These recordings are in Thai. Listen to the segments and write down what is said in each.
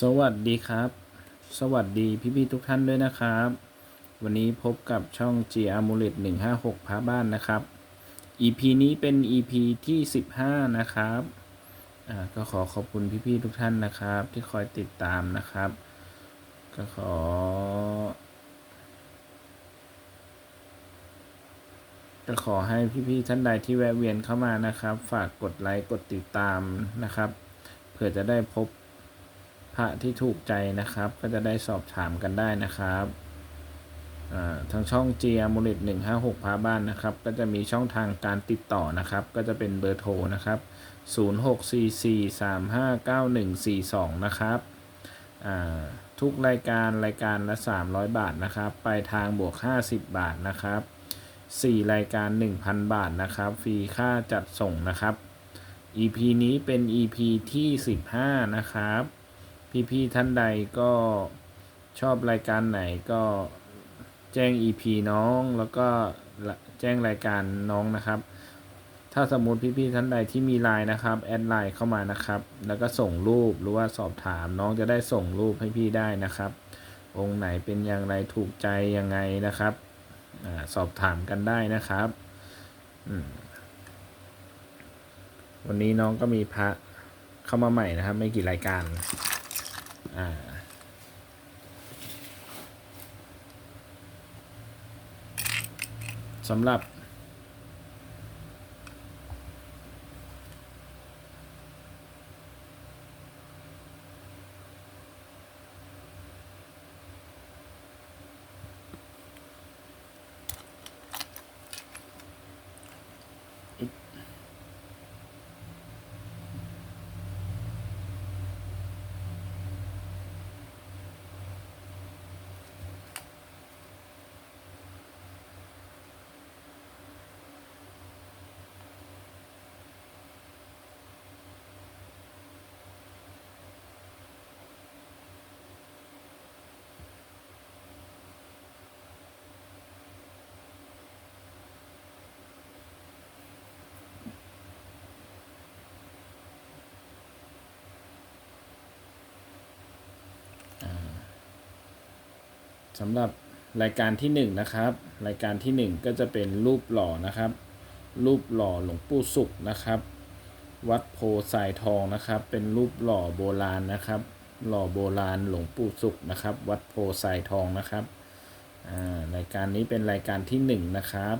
สวัสดีครับ สวัสดีพี่ๆทุกท่านด้วยนะครับ วันนี้พบกับช่อง G a m u l e t 156พระบ้านนะครับ EP นี้เป็น EP ที่ 15 นะครับอ่าก็ขอขอบคุณพี่ๆทุกท่านนะครับ ที่คอยติดตามนะครับ ก็ขอ ก็ขอให้พี่ๆท่านใดที่แวะเวียนเข้ามานะครับ ฝากกดไลค์กดติดตามนะครับเผื่อจะได้พบ ระที่ถูกใจนะครับ ก็จะได้สอบถามกันได้นะครับทางช่อง g m u l e t 156พาบ้านนะครับ ก็จะมีช่องทางการติดต่อนะครับ ก็จะเป็นเบอร์โทรนะครับ0644359142นะครับทุกรายการรายการละ 300 บาทนะครับปลายทางบวก 50 บาทนะครับ 4 รายการ 1,000 บาทนะครับฟรีค่าจัดส่งนะครับ EP นี้เป็น EP ที่ 15 นะครับ พี่ๆท่านใดก็ชอบรายการไหนก็แจ้ง EP น้องแล้วก็แจ้งรายการน้องนะครับ ถ้าสมมติพี่ๆท่านใดที่มีไลน์นะครับแอดไลน์เข้ามานะครับ แล้วก็ส่งรูปหรือว่าสอบถามน้องจะได้ส่งรูปให้พี่ได้นะครับ องค์ไหนเป็นอย่างไรถูกใจยังไงนะครับอสอบถามกันได้นะครับวันนี้น้องก็มีพระเข้ามาใหม่นะครับ ไม่กี่รายการ อ่าสำหรับ สำหรับรายการที่1นนะครับ รายการที่ 1 ก็จะเป็นรูปหล่อนะครับ รูปหล่อหลวงปู่สุขนะครับ วัดโพสายทองนะครับ เป็นรูปหล่อโบราณนะครับ หล่อโบราณหลวงปู่สุขนะครับ วัดโพสายทองนะครับรายการนี้เป็นรายการที่ 1 นะครับ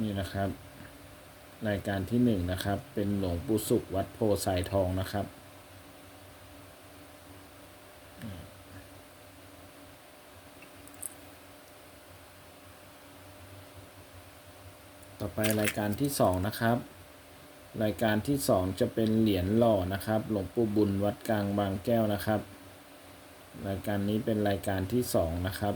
นี่นะครับ รายการที่ 1 นะครับ เป็นหลวงปู่สุขวัดโพสายทองนะครับ ไปรายการที่สองนะครับ รายการที่สองจะเป็นเหรียญหล่อนะครับ หลวงปู่บุญวัดกลางบางแก้วนะครับ รายการนี้เป็นรายการที่สองนะครับ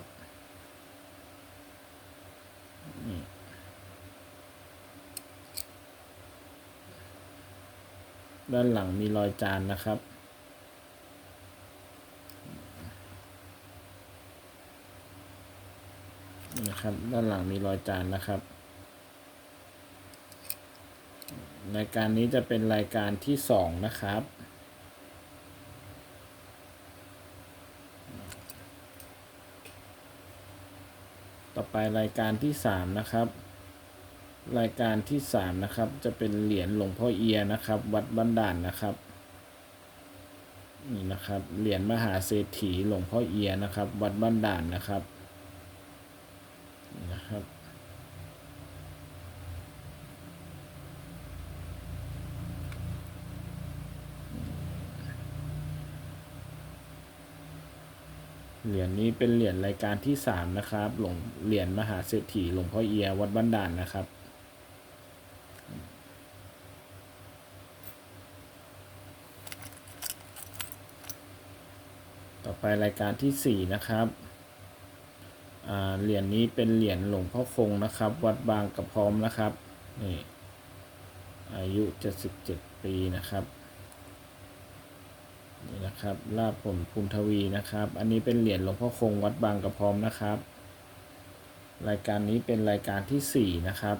ด้านหลังมีรอยจานนะครับ นะครับ ด้านหลังมีรอยจานนะครับ รายการนี้จะเป็นรายการที่สองนะครับ ต่อไปรายการที่สามนะครับ รายการที่สามนะครับ จะเป็นเหรียญหลวงพ่อเอียนะครับ วัดบ้านด่านนะครับนี่นะครับเหรียญมหาเศรษฐีหลวงพ่อเอียนะครับ วัดบ้านด่านนะครับนี่นะครับ เหรียญนี้เป็นเหรียญรายการที่สามนะครับหลวงเหรียญมหาเศรษฐีหลวงพ่อเอียวัดบ้านด่านนะครับ ต่อไปรายการที่สี่นะครับเหรียญนี้เป็นเหรียญหลวงพ่อคงนะครับ วัดบางกระพร้อมนะครับนี่อายุ77ปีนะครับ นี่นะครับลาบผมภูมิทวีนะครับ อันนี้เป็นเหรียญหลวงพ่อคงวัดบางกระพร้อมนะครับ รายการนี้เป็นรายการที่สี่นะครับ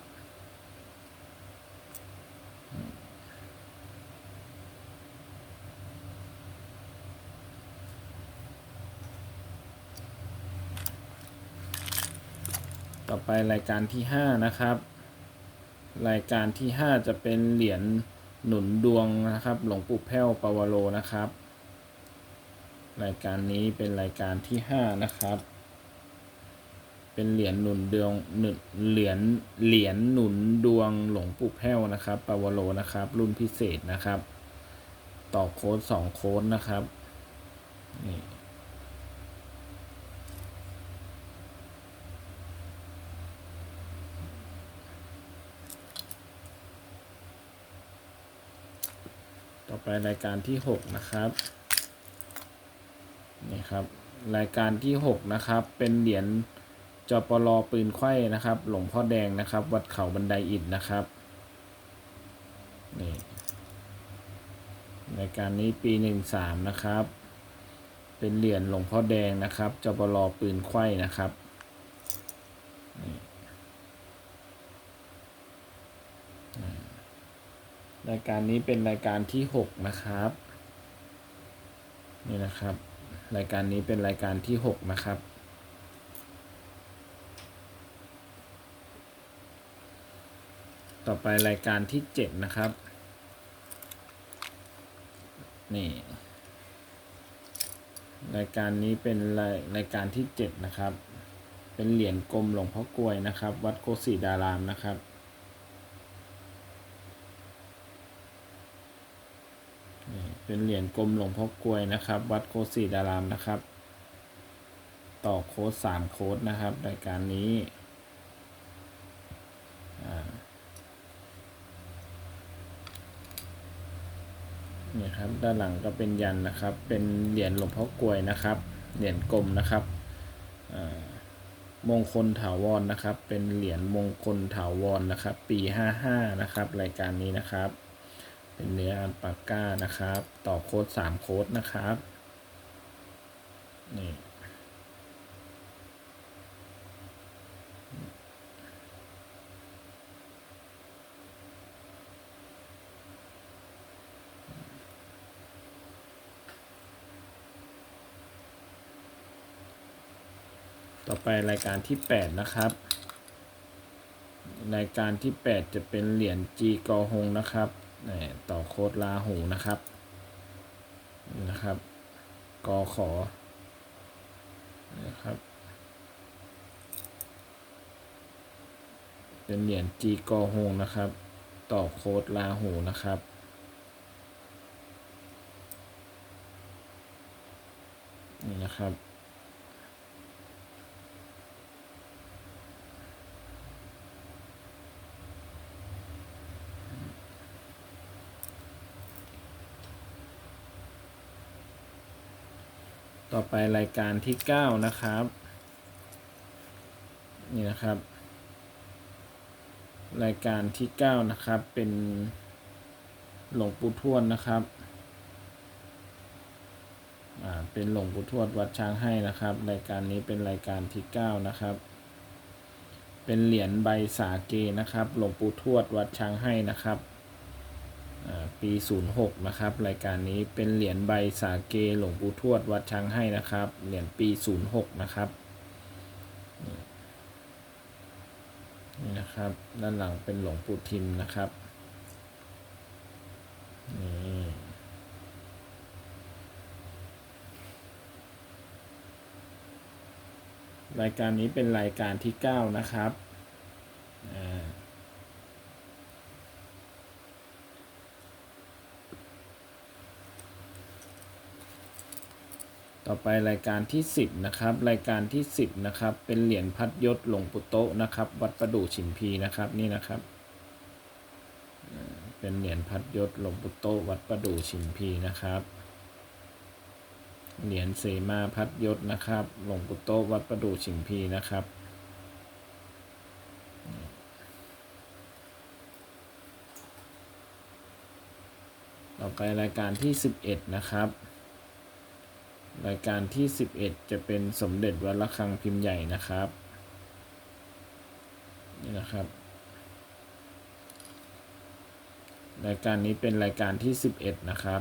ต่อไปรายการที่ห้านะครับ รายการที่ห้าจะเป็นเหรียญหนุนดวงนะครับ หลวงปู่แพ้วปาวโรนะครับ รายการนี้เป็นรายการที่ห้านะครับ เป็นเหรียญหนุนดวงหนุนเหรียญเหรียญหนุนดวงหลวงปู่แพ้วนะครับปาวโลนะครับ รุ่นพิเศษนะครับ ต่อโค้ดสองโค้ดนะครับนี่ต่อไปรายการที่หกนะครับ นี่ครับ รายการที่หกนะครับ เป็นเหรียญจปลปืนไข่นะครับ หลวงพ่อแดงนะครับ วัดเขาบันไดอิฐนะครับนี่รายการนี้ปีหนึ่งสามนะครับ เป็นเหรียญหลวงพ่อแดงนะครับจปลปืนไข่นะครับรายการนี้เป็นรายการที่หกนะครับ นี่นะครับ รายการนี้เป็นรายการที่หกนะครับ ต่อไปรายการที่เจ็ดนะครับ นี่ รายการนี้เป็นรายรายการที่เจ็ดนะครับ เป็นเหรียญกลมหลวงพ่อกลวยนะครับ วัดโกสีดารามนะครับ นี่ เป็นเหรียญกลมหลวงพ่อกลวยนะครับ วัดโคดสีดารามนะครับ ต่อโค้ดสามโค้ดนะครับรายการนี้นี่ครับด้านหลังก็เป็นยันนะครับ เป็นเหรียญหลวงพ่อกลวยนะครับ เหรียญกลมนะครับมงคลถาวรนะครับ เป็นเหรียญมงคลถาวรนะครับ ปีห้าห้านะครับ รายการนี้นะครับ เป็นเนื้ออัลปาก้านะครับ ต่อโค้ดสามโค้ดนะครับ นี่ต่อไปรายการที่แปดนะครับ รายการที่แปดจะเป็นเหรียญจีกอฮงนะครับ ต่อโค้ดลาหูนะครับนะครับกอขอนะครับ เป็นเหรียญจีกอฮงนะครับ ต่อโค้ดลาหูนะครับนี่นะครับ ต่อไปรายการที่เก้านะครับ นี่นะครับ รายการที่เก้านะครับ เป็นหลวงปู่ทวดนะครับ อ่า เป็นหลวงปู่ทวดวัดช้างให้นะครับ รายการนี้เป็นรายการที่เก้านะครับ เป็นเหรียญใบสาเกนะครับ หลวงปู่ทวดวัดช้างให้นะครับ ปี 06 นะครับ รายการนี้เป็นเหรียญใบสาเกหลวงปู่ทวดวัดช้างให้นะครับ เหรียญปี 06 นะครับนี่นะครับ ด้านหลังเป็นหลวงปู่ทิมนะครับนี่รายการนี้เป็นรายการที่ 9 นะครับ ต่อไปรายการที่ 10นะครับรายการที่ 10นะครับเป็นเหรียญพัดยศหลวงปู่โตนะครับวัดประดู่ฉิมพีนะครับนี่นะครับเป็นเหรียญพัดยศหลวงปู่โตวัดประดู่ฉิมพีนะครับเหรียญเสมาพัดยศนะครับหลวงปู่โตวัดประดู่ฉิมพีนะครับต่อไปรายการที่ 11 นะครับ รายการที่ 11 จะเป็นสมเด็จวัดระฆังพิมพ์ใหญ่นะครับ นี่นะครับ รายการนี้เป็นรายการที่ 11 นะครับ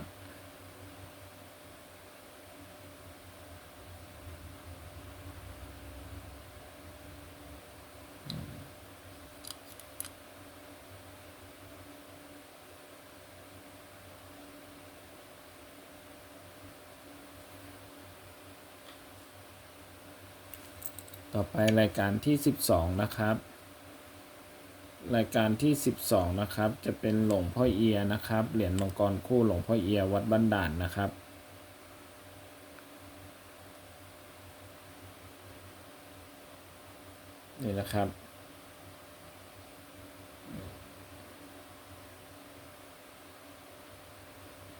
ไปรายการที่สิบสองนะครับ รายการที่สิบสองนะครับ จะเป็นหลวงพ่อเอียนะครับ เหรียญมังกรคู่หลวงพ่อเอียวัดบ้านด่านนะครับนี่นะครับ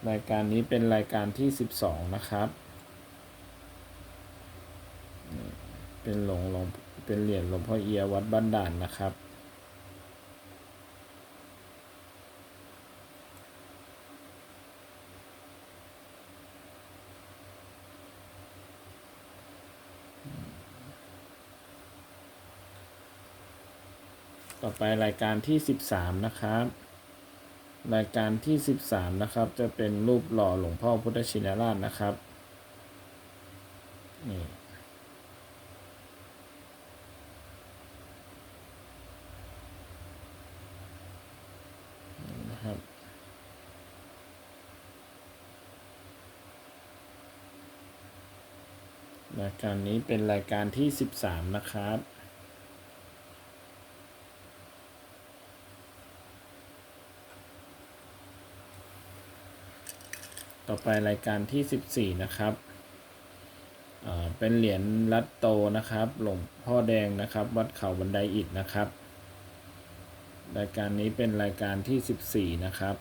รายการนี้เป็นรายการที่สิบสองนะครับนี่ เป็นหลงหลงเป็นเหรียญหลวงพ่อเอียวัดบ้านด่านนะครับ ต่อไปรายการที่สิบสามนะครับ รายการที่สิบสามนะครับ จะเป็นรูปหล่อหลวงพ่อพุทธชินราชนะครับนี่นะครับ รายการนี้เป็นรายการที่สิบสามนะครับ ต่อไปรายการที่ 14 นะครับ เป็นเหรียญรัตโตนะครับ หลวงพ่อแดงนะครับ วัดเขาบันไดอิฐนะครับ รายการนี้เป็นรายการที่ 14 นะครับ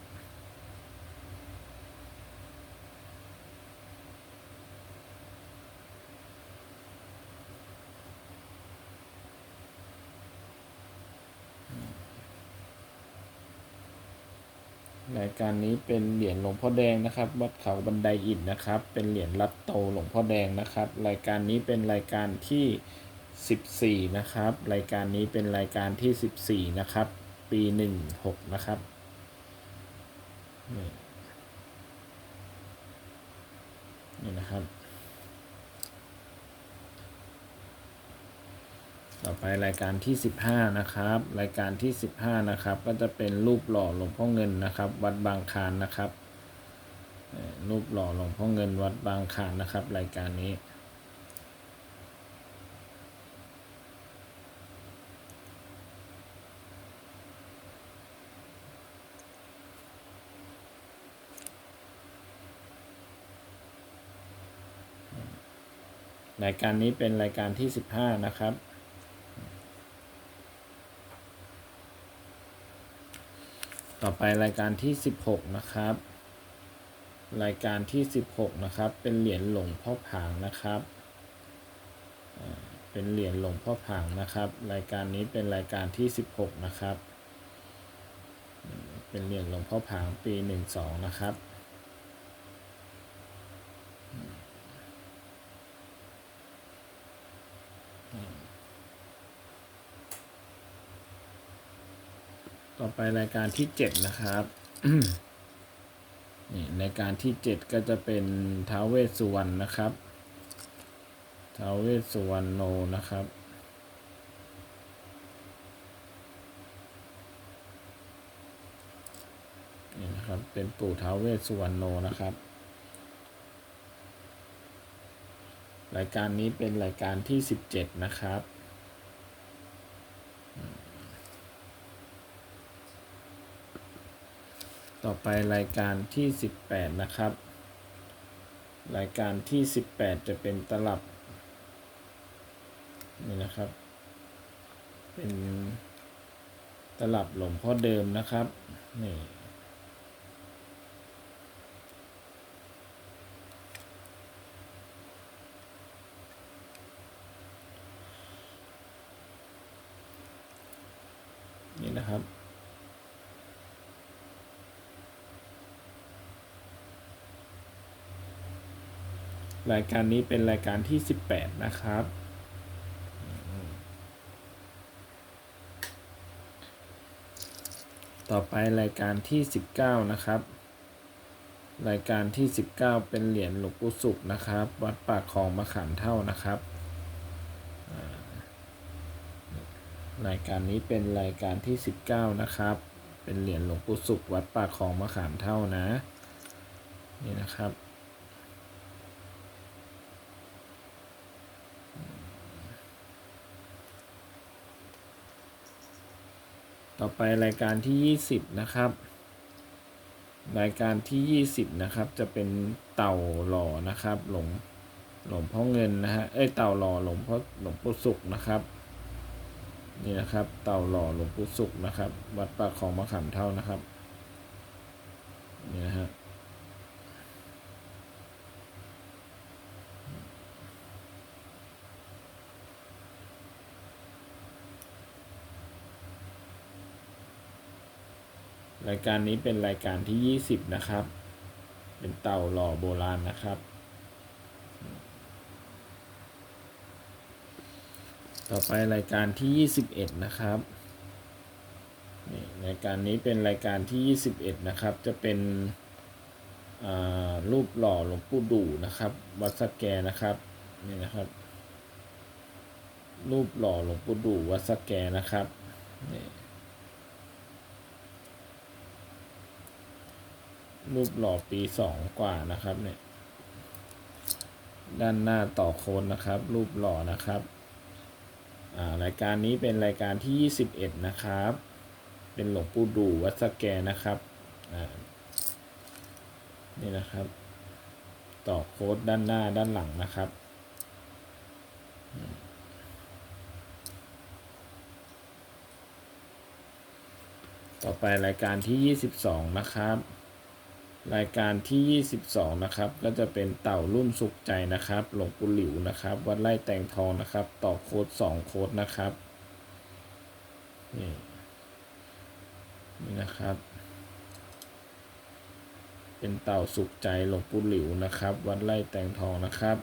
การนี้เป็นเหรียญหลวงพ่อแดงนะครับ วัดเขาบันไดอินนะครับ เป็นเหรียญรัตโตหลวงพ่อแดงนะครับ รายการนี้เป็นรายการที่ 14 นะครับ รายการนี้เป็นรายการที่ 14 นะครับ ปี 16 นะครับนี่นะครับ ต่อไปรายการที่ 15 นะครับ รายการที่ 15 นะครับ ก็จะเป็นรูปหล่อหลวงพ่อเงินนะครับ วัดบางคานนะครับรูปหล่อหลวงพ่อเงินวัดบางคานนะครับ รายการนี้ รายการนี้เป็นรายการที่ 15 นะครับ ต่อไปรายการที่ 16 นะครับ รายการที่ 16 นะครับ เป็นเหรียญหลวงพ่อผางนะครับเป็นเหรียญหลวงพ่อผางนะครับ รายการนี้เป็นรายการที่ 16 นะครับ เป็นเหรียญหลวงพ่อผางปี 12 นะครับ ต่อไปรายการที่7นะครับนี่รายการที่7ก็จะเป็นท้าวเวสสุวรรณนะครับท้าวเวสสุวรรณโนนะครับนี่นะครับเป็นปู่ท้าวเวสสุวรรณโนนะครับ รายการนี้เป็นรายการที่17นะครับ ต่อไปรายการที่ 18 นะครับ รายการที่ 18 จะเป็นตลับ นี่นะครับ เป็นตลับหลวงพ่อเดิมนะครับ นี่นี่นะครับ รายการนี้เป็นรายการที่ 18 นะครับ ต่อไปรายการที่ 19 นะครับ รายการที่ 19 เป็นเหรียญหลวงปู่สุขนะครับ วัดปากคลองมะขามเท่านะครับรายการนี้เป็นรายการที่ 19 นะครับ เป็นเหรียญหลวงปู่สุขวัดปากคลองมะขามเท่านะ นี่นะครับ ต่อไปรายการที่ยี่สิบนะครับ รายการที่ยี่สิบนะครับ จะเป็นเต่าหล่อนะครับ หลงหลงพ่อเงินนะฮะ เอ้ย เต่าหล่อหลงพ่อหลงปู่สุกนะครับ นี่นะครับ เต่าหล่อหลงปู่สุกนะครับ วัดปากของมะขามเท่านะครับ นี่นะฮะ รายการนี้เป็นรายการที่ยี่สิบนะครับ เป็นเต่าหล่อโบราณนะครับ ต่อไปรายการที่ 21 นะครับนี่รายการนี้เป็นรายการที่ 21 นะครับ จะเป็นรูปหล่อหลวงปู่ดูนะครับ วัดสแกนะครับนี่นะครับ รูปหล่อหลวงปู่ดูวัดสแกนะครับนี่ รูปหล่อปีสองกว่านะครับเนี่ย ด้านหน้าต่อโคนนะครับ รูปหล่อนะครับรายการนี้เป็นรายการที่ 21 นะครับ เป็นหลวงปู่ดูวัดสแกนะครับนี่นะครับ ต่อโค้ดด้านหน้าด้านหลังนะครับ ต่อไปรายการที่ 22 นะครับ รายการที่ 22 นะครับ ก็จะเป็นเต่ารุ่นสุขใจนะครับ หลวงปู่หลิวนะครับ วัดไร่แตงทองนะครับ ต่อโค้ด2โค้ดนะครับ นี่นี่นะครับ เป็นเต่าสุขใจหลวงปู่หลิวนะครับ วัดไร่แตงทองนะครับ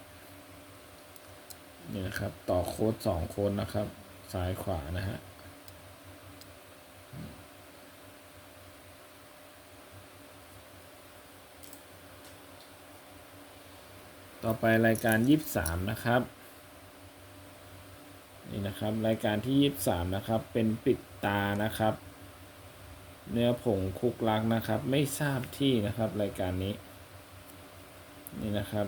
นี่นะครับ ต่อโค้ด2โค้ดนะครับ ซ้ายขวานะฮะ ต่อไปรายการยี่สามนะครับนี่นะครับ รายการที่ยี่สามนะครับ เป็นปิดตานะครับ เนื้อผงคุกลักนะครับ ไม่ทราบที่นะครับ รายการนี้นี่นะครับ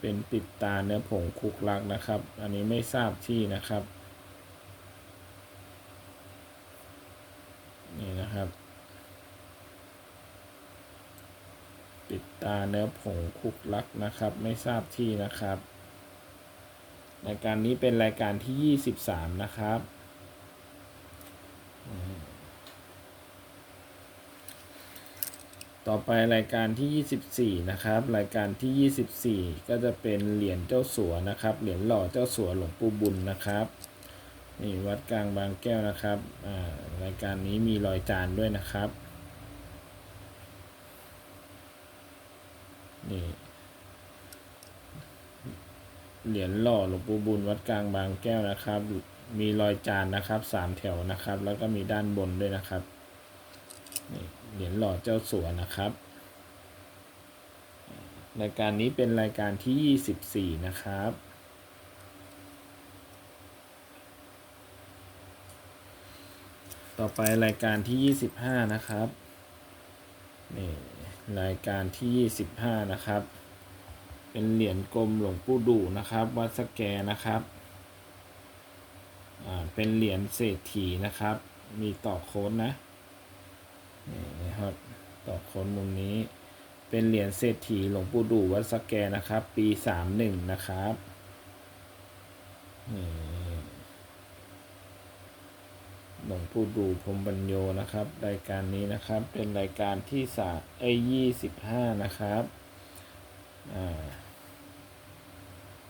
เป็นปิดตาเนื้อผงคุกลักนะครับ อันนี้ไม่ทราบที่นะครับนี่นะครับ ปิดตาเนื้อผงคุกลักนะครับ ไม่ทราบที่นะครับ รายการนี้เป็นรายการที่ 23 นะครับต่อไปรายการที่ 24 นะครับ รายการที่ 24 ก็จะเป็นเหรียญเจ้าสัวนะครับ เหรียญหล่อเจ้าสัวหลวงปู่บุญนะครับ นี่วัดกลางบางแก้วนะครับ รายการนี้มีรอยจานด้วยนะครับ นี่เหรียญหล่อหลวงปู่บุญวัดกลางบางแก้วนะครับ มีรอยจานนะครับสามแถวนะครับ แล้วก็มีด้านบนด้วยนะครับนี่เหรียญหล่อเจ้าสัวนะครับ รายการนี้เป็นรายการที่ 24 นะครับ ต่อไปรายการที่ 25 นะครับนี่ รายการที่ 25 นะครับ เป็นเหรียญกลมหลวงปู่ดูนะครับ วัดสแกนะครับ อ่า เป็นเหรียญเศรษฐีนะครับ มีต่อโค้ดนะ นี่นะครับ ต่อโค้ดมุมนี้ เป็นเหรียญเศรษฐีหลวงปู่ดูวัดสแกนะครับ ปี 31 นะครับ นี่ หลวงปู่ดูพรมบัญโยนะครับ รายการนี้นะครับเป็นรายการที่สาเอยี่สิบห้านะครับอ่า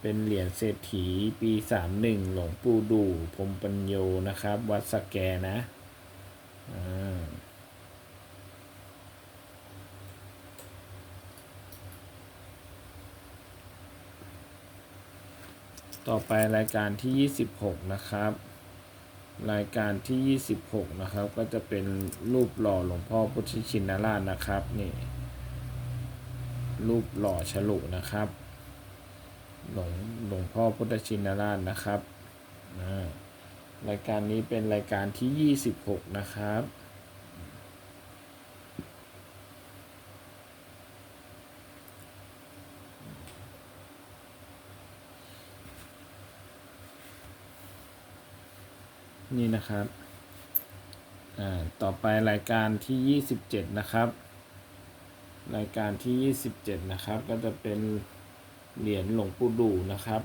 เป็นเหรียญเศรษฐีปีสามหนึ่งหลวงปู่ดูพรมปัญโยนะครับ วัดสแกนะอ่าต่อไปรายการที่ 26 นะครับ รายการที่ 26 นะครับ ก็จะเป็นรูปหล่อหลวงพ่อพุทธชินราชนะครับนี่รูปหล่อฉลุนะครับหลวงหลวงพ่อพุทธชินราชนะครับรายการนี้เป็นรายการที่ 26 นะครับ นี่นะครับ อ่า ต่อไปรายการที่ 27 นะครับ รายการที่ 27 นะครับ ก็จะเป็นเหรียญหลวงปู่ดูนะครับ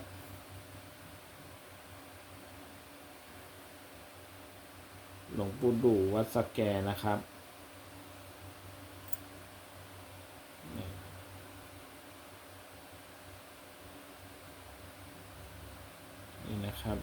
หลวงปู่ดูวัดสแกนะครับ นี่นะครับ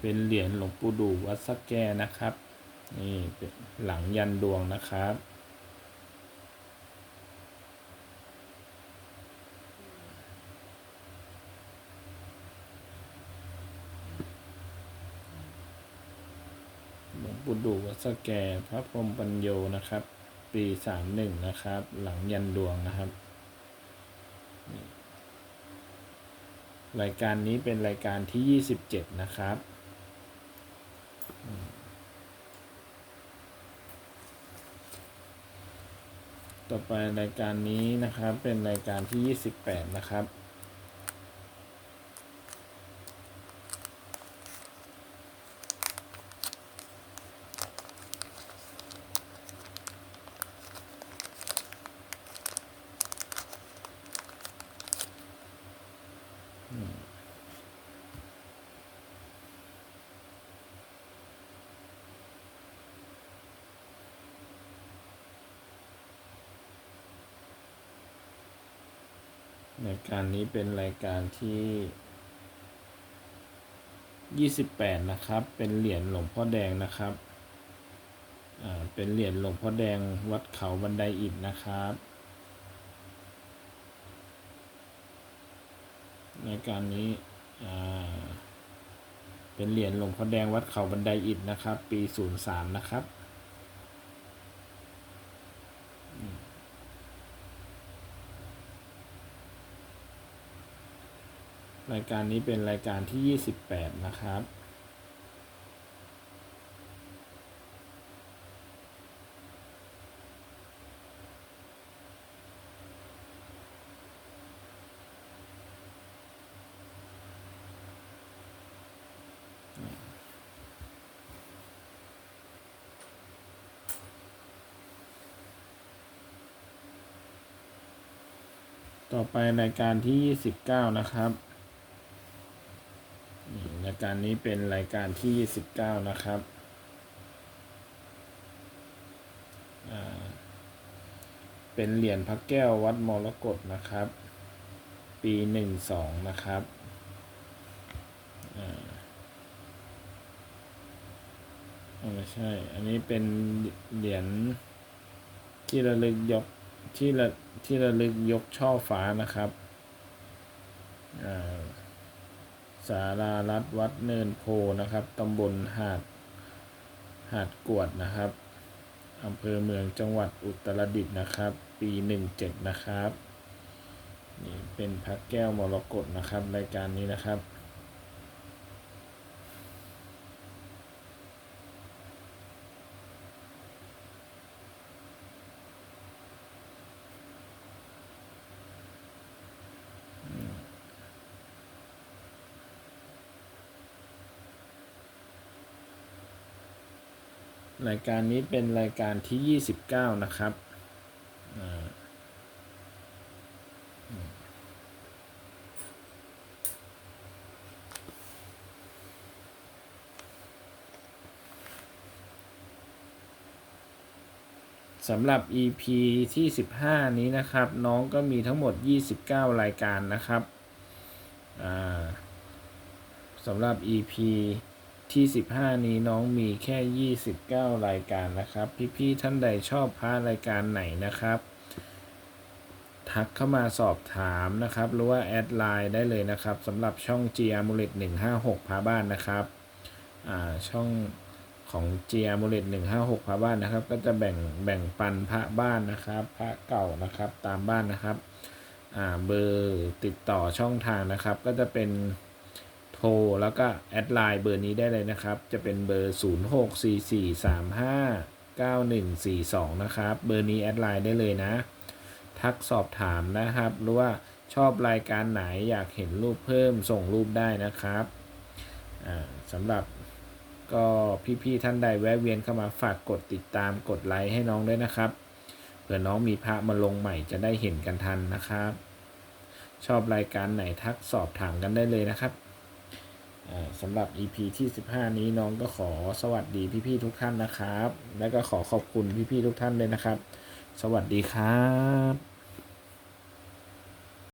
เป็นเหรียญหลวงปู่ดูวัดสแกนะครับ นี่เป็นหลังยันดวงนะครับ หลวงปู่ดูวัดสแกพระพรหมปัญโยนะครับ ปีสามหนึ่งนะครับ หลังยันดวงนะครับรายการนี้เป็นรายการที่ยี่สิบเจ็ดนะครับ ต่อไปรายการนี้นะครับเป็นรายการที่ 28 นะครับ รายการนี้เป็นรายการที่ 28 นะครับ เป็นเหรียญหลวงพ่อแดงนะครับ อ่า เป็นเหรียญหลวงพ่อแดงวัดเขาบันไดอิฐนะครับ รายการนี้ อ่า เป็นเหรียญหลวงพ่อแดงวัดเขาบันไดอิฐนะครับ ปี 03 นะครับ รายการนี้เป็นรายการที่ 28 นะครับ ต่อไปรายการที่ 29 นะครับนี่ราย การนี้เป็นรายการที่ 29 นะครับ เป็นเหรียญพระแก้ววัดมรกตนะครับ ปี 12 นะครับอ๋อไม่ใช่ อันนี้เป็นเหรียญที่ระลึกยกที่ระที่ระลึกยกช่อฟ้านะครับ อ่า สารารัฐวัดเนินโพนะครับตำบลหาดหาดกวดนะครับอำเภอเมืองจังหวัดอุตรดิตถ์นะครับ ปีหนึ่งเจ็ดนะครับนี่เป็นพระแก้วมรกตนะครับรายการนี้นะครับ รายการนี้เป็นรายการที่ 29 นะครับ สำหรับ EP ที่ 15 นี้นะครับ น้องก็มีทั้งหมด 29 รายการนะครับสำหรับ EP ที่ 15 นี้น้องมีแค่ 29 รายการนะครับ พี่ๆท่านใดชอบพระรายการไหนนะครับ ทักเข้ามาสอบถามนะครับ หรือว่าแอดไลน์ได้เลยนะครับสำหรับช่อง g r m u l e t 156พาบ้านนะครับช่องของ g r m u l e t 156พาบ้านนะครับ ก็จะแบ่งแบ่งปันพระบ้านนะครับ พระเก่านะครับตามบ้านนะครับเบอร์ติดต่อช่องทางนะครับ ก็จะเป็น โทร แล้วก็แอดไลน์เบอร์นี้ได้เลยนะครับ จะเป็นเบอร์ 0644359142 นะครับ เบอร์นี้แอดไลน์ได้เลยนะ ทักสอบถามนะครับ หรือว่าชอบรายการไหนอยากเห็นรูปเพิ่มส่งรูปได้นะครับสำหรับก็พี่ๆท่านใดแวะเวียนเข้ามาฝากกดติดตามกดไลค์ให้น้องด้วยนะครับเผื่อน้องมีพระมาลงใหม่จะได้เห็นกันทันนะครับ ชอบรายการไหนทักสอบถามกันได้เลยนะครับ สำหรับ EP ที่ 15 นี้น้องก็ขอสวัสดีพี่ๆทุกท่านนะครับ และก็ขอขอบคุณพี่ๆทุกท่านเลยนะครับ สวัสดีครับ